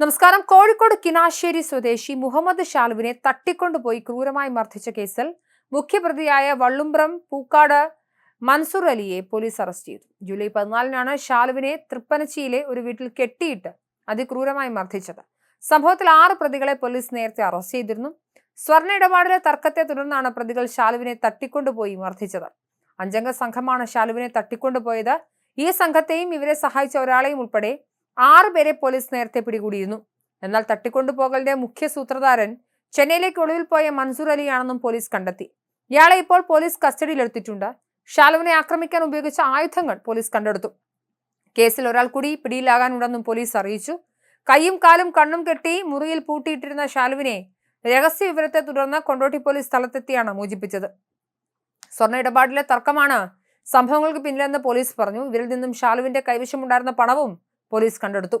നമസ്കാരം. കോഴിക്കോട് കിനാശ്ശേരി സ്വദേശി മുഹമ്മദ് ഷാലുവിനെ തട്ടിക്കൊണ്ടുപോയി ക്രൂരമായി മർദ്ദിച്ച കേസിൽ മുഖ്യപ്രതിയായ വള്ളുംബ്രം പൂക്കാട് മൻസൂർ അലിയെ പോലീസ് അറസ്റ്റ് ചെയ്തു. ജൂലൈ പതിനാലിനാണ് ഷാലുവിനെ തൃപ്പനച്ചിയിലെ ഒരു വീട്ടിൽ കെട്ടിയിട്ട് അതിക്രൂരമായി മർദ്ദിച്ചത്. സംഭവത്തിൽ ആറ് പ്രതികളെ പോലീസ് നേരത്തെ അറസ്റ്റ് ചെയ്തിരുന്നു. സ്വർണ ഇടപാടിലെ തർക്കത്തെ തുടർന്നാണ് പ്രതികൾ ഷാലുവിനെ തട്ടിക്കൊണ്ടുപോയി മർദ്ദിച്ചത്. അഞ്ചംഗ സംഘമാണ് ഷാലുവിനെ തട്ടിക്കൊണ്ടുപോയത്. ഈ സംഘത്തെയും ഇവരെ സഹായിച്ച ഒരാളെയും ഉൾപ്പെടെ ആറ് പേരെ പോലീസ് നേരത്തെ പിടികൂടിയിരുന്നു. എന്നാൽ തട്ടിക്കൊണ്ടുപോകലിന്റെ മുഖ്യ സൂത്രധാരൻ ചെന്നൈയിലേക്ക് ഒളിവിൽ പോയ മൻസൂർ അലിയാണെന്നും പോലീസ് കണ്ടെത്തി. ഇയാളെ ഇപ്പോൾ പോലീസ് കസ്റ്റഡിയിലെടുത്തിട്ടുണ്ട്. ഷാലുവിനെ ആക്രമിക്കാൻ ഉപയോഗിച്ച ആയുധങ്ങൾ പോലീസ് കണ്ടെടുത്തു. കേസിൽ ഒരാൾ കൂടി പിടിയിലാകാനുണ്ടെന്നും പോലീസ് അറിയിച്ചു. കൈയും കാലും കണ്ണും കെട്ടി മുറിയിൽ പൂട്ടിയിട്ടിരുന്ന ഷാലുവിനെ രഹസ്യ വിവരത്തെ തുടർന്ന് കൊണ്ടോട്ടി പോലീസ് സ്ഥലത്തെത്തിയാണ് മോചിപ്പിച്ചത്. സ്വർണ ഇടപാടിലെ തർക്കമാണ് സംഭവങ്ങൾക്ക് പിന്നിലെന്ന് പോലീസ് പറഞ്ഞു. ഇവരിൽ നിന്നും ഷാലുവിന്റെ കൈവശമുണ്ടായിരുന്ന പണവും പോലീസ് കണ്ടെടുത്തു